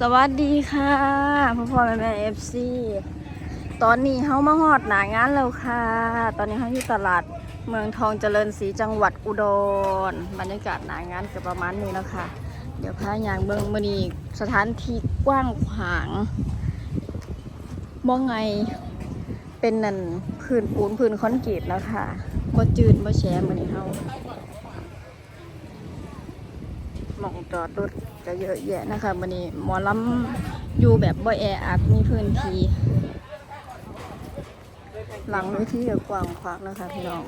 สวัสดีค่ะพ่อพ่อแม่แม่เอฟซีตอนนี้เฮามาฮอดหนางานแล้วค่ะ ตอนนี้เฮาอยู่ตลาดเมืองทองเจริญศรีจังหวัดอุดรบรรยากาศหนางานก็ประมาณนี้แล้วค่ะเดี๋ยวพายางเบิงมือนีสถานที่กว้างขวางมองไงเป็นนั่นพื้นปูนพื้นคอนกรีตแล้วค่ะบ่จืดบ่แฉมือนี้เฮามองจอดรถ ก็เยอะแยะนะคะวันนี้หมอลำอยู่แบบบ่แออัดมีพื้นที่หลังเวทีก็กว้างขวางนะคะพี่น้อง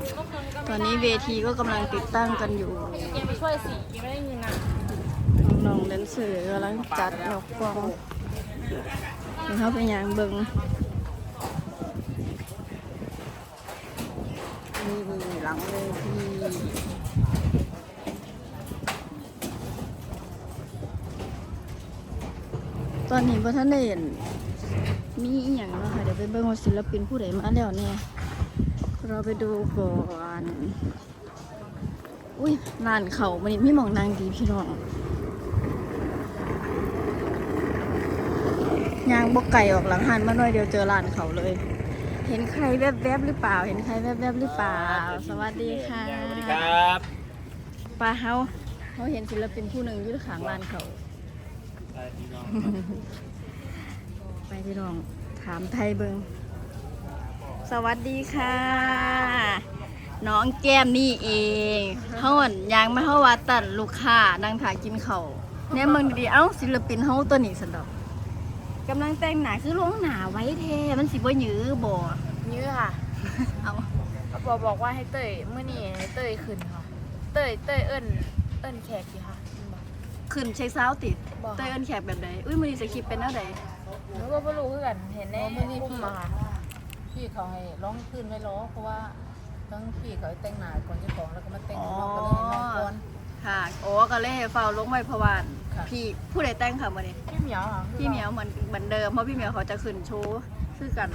ตอนนี้เวทีก็กำลังติดตั้งกันอยู่ช่วยสิไม่ได้เงินนะน้องๆแดนเซอร์กำลังจัดดอกกองเดี๋ยวเขาไปยางเบิงนี่หลังเวที ตอนนี้พระท่านได้เห็นมีอหย่างเนาะค่ะเดี๋ยวไปเบิ่งว่าศิลปินผู้ใดมาแล้วเนี่ยเราไปดูก่อนอุ้ยร้านเขามันนี่มีหมองนางดีพี่น้องยางบกไก่ออกหลังหันมาหน่อยเดียวเจอร้านเขาเลย เห็นใครแวบๆหรือเปล่า เห็นใครแวบๆหรือเปล่า สวัสดีค่ะสวัสดีครับปลาเฮาเขาเห็นศิลปินผู้หนึ่งอยู่ข้างร้านเขา ไปพี่น้องถามไทยเบิงสวัสดีค่ะ น้องแก้มนี่เองเฮาอั่นยางมาเฮาว่าตันลูกค้านั่งถ่ายกินเขาวเนี่ยมึงดีๆเอ้าศิลปินเฮาตัวนี้สันดอกกำลังแต่งหนาคือลงหนาไว้เทมันสิบ่หยือบ่ยื้อค่ะเอาบอกบอกว่าให้เต้ยเมื่อนี่ให้เต้ยขึ้นค่ะ เต้ยเต้ยเอิ้นเอิ้นแขกสิค่ะ ขึ้นเช็คเช้าติดบอก เต้ยเอิ้นแขกแบบใดอุ้ยมื้อนี้สคริปต์เป็นแนวใดหนูก็ไม่รู้คือกันเห็นในอ๋อมื้อนี้กลุ่มพี่ มาค่ะพี่เขาให้ร้องขึ้นไว้ร้องเพราะว่าทั้งพี่เขาให้แต่งหน้าก่อนเจ้าของแล้วก็มาแต่งข้างนอกก็เลยให้น้องก่อน ค่ะโอ้ก็เลยให้เฝ้าลงไว้เพราะว่าค่ะ พี่ผู้ใดแต่งค่ะมื้อนี้พี่เหมียวค่ะพี่เหมียวเหมือนเหมือนเดิมเพราะพี่เหมียวเขาจะขึ้นโชว์คือกัน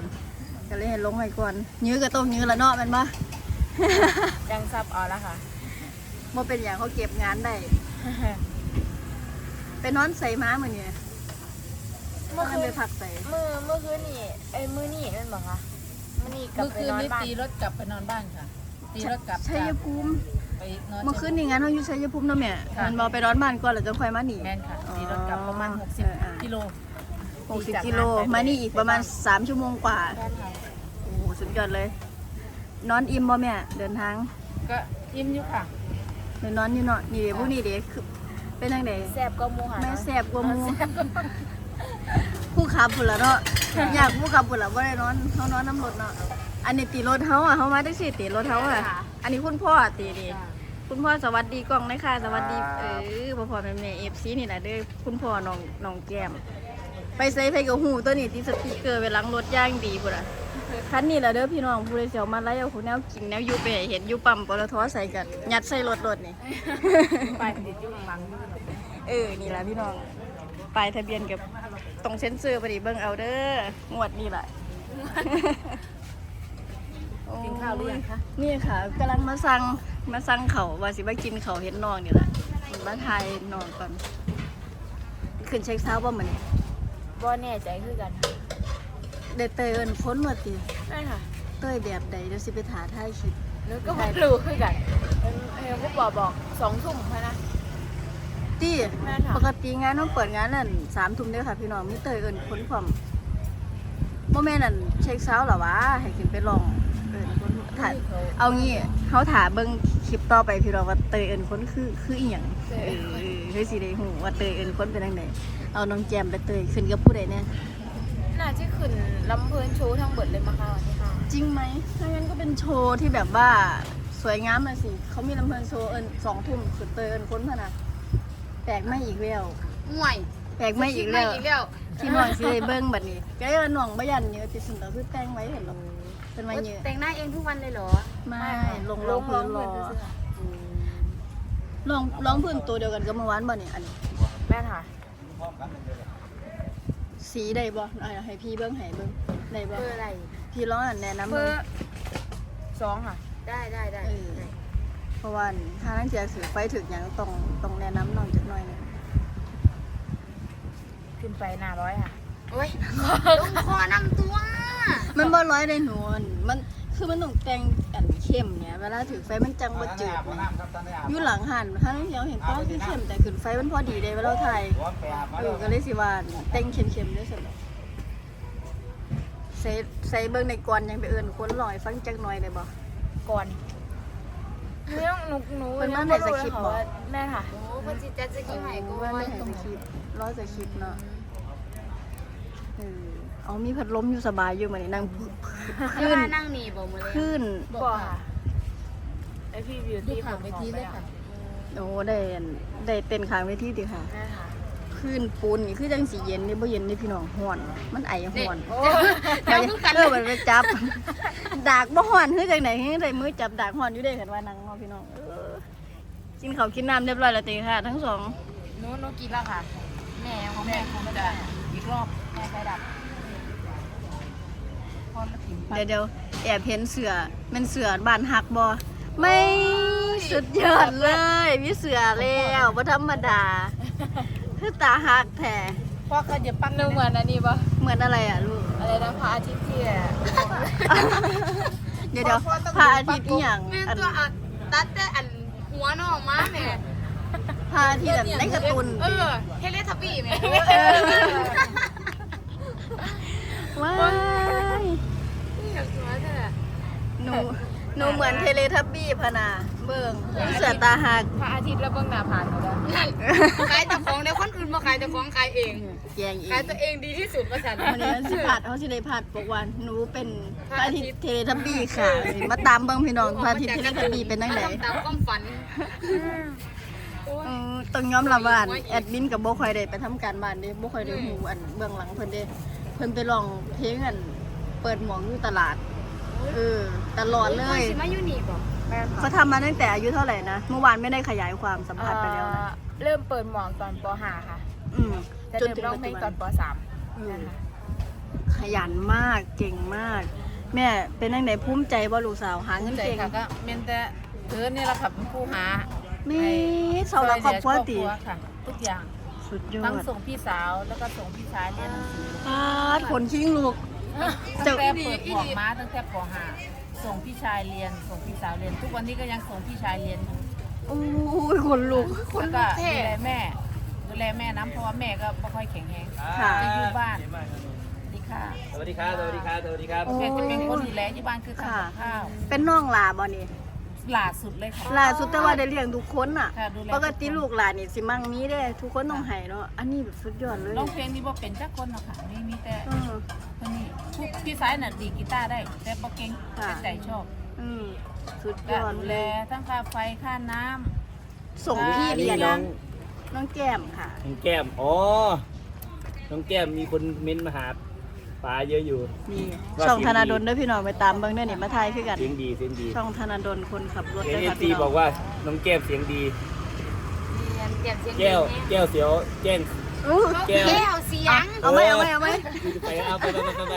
ก็เลยให้ลงไว้ก่อนยื้อก็ต้องยื้อละเนาะแมันปะดังซับเอาละค่ะ บ่เป็นอย่างเขาเก็บงานได้ ไปนอนใส่ม้ามื้อนี้เมื่อมันคืไปนพักใส่เมื่อเมื่อคืนนี่เอ้ยมื้อนี่นั่นบอกค่ะมื้อนี่กลับเมื่อไปคืนนอนนี้บ้านตีรถกลับไปนอนบ้านค่ะ ตีรถกลับชัยภูมิไปนอนเมื่อคืนนี่งานเขาอยู่ชัยภูมิเนาะแม่ค่ะมันบ่ไปร้อนบ้านก่อนแล้วจะค่อยมาหนี แม่นค่ะ ตีรถกลับประมาณ อ๋อเอออะ60 กิโล60กิโลมานี่อีกประมาณ3ชั่วโมงกว่าบ้านค่ะโอ้โหสุดยอดเลย นอนอิ่มบ่แม่เดินทางก็อิ่มอยู่ค่ะ เดินนอนอยู่เนาะนี่เด้พวกนี้เด้คือ เป็นจังไดแซ่บก็มูค่ะแม่เนาะแซ่บกว่าหมูผู้ขับพุ่นละเนาะอยากผู้ขับพุ่นละบ่ได้นอนเฮานอนน้ำรถเนาะอันนี้ตีรถเฮาอะเฮามาแท็กซี่ตีรถเฮาอะอันนี้คุณพ่อตีดีคุณพ่อสวัสดีกล้องนะคะสวัสดีเออพ่อพ่อแม่แม่เอฟซีนี่แหละเด้อคุณพ่อน้องน้องแก้ม ไปใส่ไฟกับหูตัวนี้ที่สปีกเกอร์ไปหลังรถย่างดีพุ่นอะ คันนี้แหละเด้อพี่น้องผู้ใดเสียวมาไล่เอาคุณแนวกินแนวอยู่ไปให้เห็นอยู่ปั๊มปตทใส่กันยัดใส่รถรถนี่ ไปติดอยู่ข้างหลังอยู่เออนี่แหละพี่น้องปลายทะเบียนกับตรงเซ็นเซอร์พอดีเบิ่งเอาเด้องวดนี่แหละกินข้าวหรือยังคะนี่ค่ะกำลังมาสั่งมาสั่งเขาวว่าสิมากินเขาวเห็นน้องนี่แหละมาทายน้องก่อนขึ้นเช็คเช้าบ่เหมือนบ่แน่ใจคือกันค่ะ เดเตยเอินพ้นมาติใช่ค่ะเต้ยแบบใดเดี๋ยวสิไปถ่าท้ายคลิปหนูก็ไม่รู้คือกันเอิ่มเฮลก็บอกบอกสองทุ่มพะนะตี้แม่นค่ะปกติงานต้องเปิดงานนั่นสามทุ่มเด้อค่ะพี่น้องมีเตยเอินพ้นความโมแม่นั่นเช็คเช้าเหรอวะให้ขึ้นไปลองเอินพ้นถ่ายพี่เขาเอางี้เขาถามเบิ่งคลิปต่อไปพี่เราว่าเตยเอินคนคือคืออีหยังเออเฮ้ยสิได้ฮู้ว่าเตยเอินคนเป็นจังไดเอาน้องแจมไปเตยขึ้นกับผู้ใดเนี่ย น่าจะขึ้นลำเพลินโชว์ทั้งเบิดเลยมาค่ะวันที่ห้าจริงไหมถ้างั้นก็เป็นโชว์ที่แบบว่าสวยงามน่ะสิเขามีลำเพลินโชว์เอินสองทุ่มคือเตยเอินคนพะนะแปลกไม่อีกแล้วห่วยแปลกไม่อีกแล้วอีกแล้วที่น้องสิได้เบิ่งบัดนี้ก็เลยว่าน้องบ่ยันเยอะที่สุดแล้วคือแต่งไว้เห็นหรอกเป็นมาเยอะแต่งหน้าเองทุกวันเลยเหรอ ไม่ลงรองพื้นรอลองลองพื้นตัวเดียวกันกับเมื่อวานบ่เนี่ยอันนี้แม่นค่ะ สีได้บ่อะให้พี่เบิ้งให้เบิ้งได้บ่เบอร์อะไร พี่ร้องอันแนะนำเบเบิ้องร์สองค่ะ ได้ได้ได้เออเพราะว่าถ้านังเสียสือไฟถึกอย่างต้องต้องแนะนำน้องจักหน่อยหนึงขึ้นไปหน้าร้อยค่ะ โอ้ยลงคอนั่งตัว มันบ่ร้อยได้หนูมันมัน คือมันต้องแต่งอันเข้มเนี่ยเวลาถือไฟมันจังบ่จืดนะอยู่หลังหันถ้าเราเห็นฟ้าคือเข้มแต่ขึ้นไฟมันพอดีเลยเวลาถ่ายเออก็เลยสิว่าแต่งเข้มๆได้สุดใส่ใส่เบิ่งในกวนยังไปเอิ้นคนลอยฟังจักหน่อยได้บ่ก่อนหนูยังหนูหนูเป็นยับ้างนไม่ไหนรู้สคริเลยปต์ค่ะบอกว่าแม่ค่ะโอ้พอจิตจะจะกินใหม่กูว่าว่าไม่ตรงใส่คลิปร้อยใส่คลิปเนาะเออ เอามีพัดลมอยู่สบายอยู่มื้อนี้นั่งคือว่านั่งหนีบ่มือเลยขึ้นบ่ค่ะไอพี่บิวดูตี้ข่าวเวทีเลยค่ะโอ้ได้อันได้เต้นค้างเวทีติค่ะแม่ค่ะขึ้นปูนนี่คือจังสีเย็นนี่บ่เย็นนี่พี่น้องฮ้อน มันไอฮ้อนโอ้เดี๋ยวคือกันเออมันไปจับ ดากบ่ฮ้อนคือจังได๋คือได้มือจับดากฮ้อนอยู่เด้คันว่านั่งเนาะพี่น้องเออกินข้าวกินน้ำเรียบร้อยแล้วติค่ะ ทั้งสองหนูหนูกินแล้วค่ะแม่ของแม่คงจะอีกรอบแม่ไฟดับ พอละถิ่มไปเดี๋ยวเดี๋ยวแอบเห็นเสือแมันเสือบ้านฮักบ่ไม่สุดยอดเลยมีเสือแล้วบ่ธรรมดาคือตาฮักแท้พ่อเขาจะปั้นหนูเหมือนอันนี้ปะเหมือนอะไรอะลูกอะไรนะพระอาทิตย์ที่อะเดี๋ยวเดี๋ยวพระอาทิตย์อีหยังแม่อันตัวอัดตัดแต่อันหัวน้องมาแม่พระอาทิตย์แบบในการ์ตูนเออเฮเลทับบี้แม่ว้าย อยากตัวเธอ หนูหนูเหมือนเทเลทับบี้พะนาเบิ่งมีเสือตาหักพระอาทิตย์แล้วเบื้องหน้าผ่านหมดแล้วนั่นขายแต่ของเดี๋ยวคนอื่นมาขายแต่ของขายเองแยงอีขายกตัวเองดีที่สุดประสันวันนี้มันสิผัดเขาสิได้ผัดบอกว่าหนูเป็นพระอาทิตย์เทเลทับบี้ค่ะ มาตามเบิ่งพี่น้องพระอาทิตย์เทเลทับบี้เป็นจังไดตามความฝันเออต้องยอมรับว่าแอดมินกับบ่ค่อยได้ไปทำการบ้านเด้บ่ค่อยได้ฮู้อันเบื้องหลังเพิ่นเด้เพิ่นไปร้องเพลงอันเปิดหมวกอยู่ตลาด เออตลอดเลยสิมาอยู่นี่บ่แม่ค่ะเขาทำมาตั้งแต่อายุเท่าไหร่นะ เมื่อวานไม่ได้ขยายความสัมภาษณ์ไปแล้วนะเอ่อเริ่มเปิดหมองตอนป .5 ค่ะอืมจะจนเริ่มถึงร้องปัจเพลจุงบัตอนนป .3 อืมนะคะขยันมากเก่งมาก แม่เป็นนังไหนภูมิใจว่าลูกสาวหาเงินใจเก่งค่ะก็เมนแต่เธอนี่แหละค่ะเป็นผู้หาแม่เสาหลักครอบครัวติครอบครัวค่ะ ทุกอย่างสุดยอทั้งดส่งพี่สาวแล้วก็ส่งพี่ชายเรียนหนังสือปาดขนคิ้งลูกเจ้า ตั้งแต่เปิดหมวกม้าตั้งแต่ป .5 ส่งพี่ชายเรียน ส่งพี่สาวเรียน ทุกวันนี้ก็ยังส่งพี่ชายเรียนอยู่โอ้ยขนลุกแล้วก็ดูแลแม่ดูแลแม่น้ำเพราะว่าแม่ก็ไม่ค่อยแข็งแรง ค่ะจะอยู่บ้าน ดีค่ะสวัสดีครับ สวัสดีครับ สวัสดีครับ โอ้ แม่จะเป็นคนดูแลที่บ้านคือทำค่ะกับข้าวเป็นน้องหลาบ่นี่ห ลาสุดเลยค่ะ ล่าสุดแต่ว่าได้เลี้ยงทุกคนอะค่ะดูแล ปกติลูกหลานนี่สิมั่งมีเด้ทุกคนต้องให้เนาะอันนี้แบบสุดยอดเลยร้องเพลงนี่บ่เป็นจักคนหรอกค่ะนี่มีแต่เออ คนนี้ผู้พี่สายน่ะดีดกีตาร์ได้ แต่บ่เก่งค่ะ แต่ใจชอบอืมสุดยก็อดดูเลแลยทั้งค่าไฟค่าน้ำ ส่งพี่อันเรีนี้ยนน้อนะงน้องแก้มค่ะ น้องแก้ม อ๋อ น้องแก้มมีคนเม้นต์มาหา ป๋าเยอะอยู่ นี่ว่าช่องเสีธยงดีนาดลเด้วยพี่น้องไปตามเบิ่งเด้อนี่มาทายคือกัน เสียงดีเสียงดีช่องธนาดลคนขับรถเอด้วยเอค่ะซีพี่น้บอองกว่าน้องแก้มเสียงดีเรียนเตรียมเสียงแก้วแก้วเสียวแจ้ง อู้แก้ว แก้วเสียงเอาไหมเอาไหมเอาไหม ไปเอาไปไปไปไปไป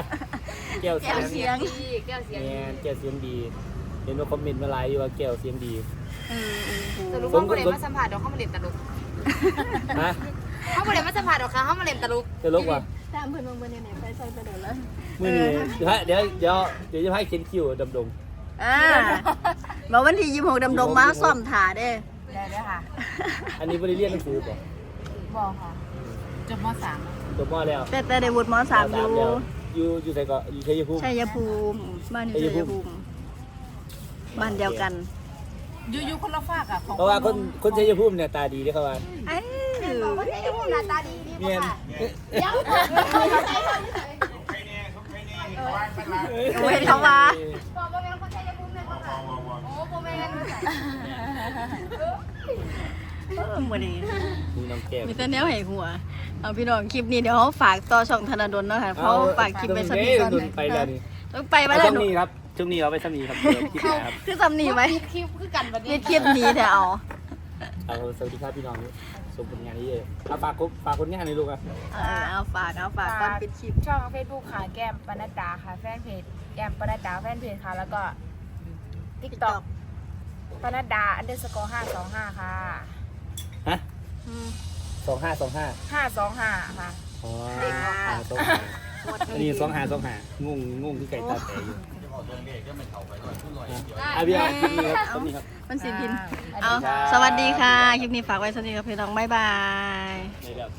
แก้วเสียงแก้วเสียง ดีแก้วเสียงแม่นแก้วเสียงดีเห็นว่าคอมเมนต์มาหลายอยู่ว่าแก้วเสียงดี เออเออเออสรุปว่าบ่ได้มาสัมผัสดอกเขามาเล่นตลกฮะเขาบ่ได้มาสัมผัสดอกค่ะเขามาเล่นตลกจะลกว่ะ ตามเพิ่นเบิ่งเบิ่งเนี่ยไปใส่ไปเดี๋ยวแล้วมือนี้เดี๋ยวเดี๋ยวเดี๋ยวจะให้เขียนคิวดำดงอ่าบอกวันที่26ดำดงมาซ่อมถ่าเด้ได้เลยค่ะอันนี้บริเรียนหนังสือป่ะบอกค่ะจบม จบมอแล้วแต่แต่ได้วุฒิมสามอยู่แล้วอยู่อยู่ไสก็อยู่ชัยภูมิชัยภูมิบ้านอยู่ชัยภูมิบ้านเดียวกัน .3 อยู่อยู่คนละฝากอะของเพราะว่าคนคนชัยภูมิเนี่ยตาดีเด้อเขาว่า เอ้ยหน้าตาดีดี เมียนเห็นเขาว่าบอกว่าเป็นคนชัยภูมิเลยค่ะโอ้บ่แม่กันมือดีมีน้องแก้มมีแต่แนวให้หัว เอาพี่น้องคลิปนี้เดี๋ยวเขาฝากต่อช่องธนาดลเนาะค่ะเพราะฝากคลิปไปสักนิดก่อนไปแล้วนี่ต้องไปมาแล้วช่วงหนูนี้ครับช่วงนี้เอาไปช่วงนี้ครับคลิปนะครับคือสำนีไหมคลิปคือกันบัดมีนี้คลิปนี้แต่เอาเอาสวัสดีครับพี่น้อง ส่งผลงานนี้เลยเอาฝากคุกฝากคนงานในอยลูกอะเออเอาฝากเอาฝากก่อนปิดคลิป ช่องเฟซบุ๊กค่ะแก้มปนัดดาค่ะ แฟนเพจแก้มปนัดดาแฟนเพจค่ะ แล้วก็ติ๊กต็อกปนัดดาอันเดอร์สกอร์ห้าสองห้าค่ะฮะอืมสองห้าสองห้าห้าสองห้าค่ะอ๋อหาสองหาอันนี้สองหาสองหางงงงที่ไก่ตาแต่อยู่ อะพี่เอาคลิปนี้ครับคลิปนี้ครับ มันสิพินอ่าเอา สวัสดีค่ะ คลิปนี้ฝากไว้สวัสดีกับพี่น้อง บ๊ายบายในแบบ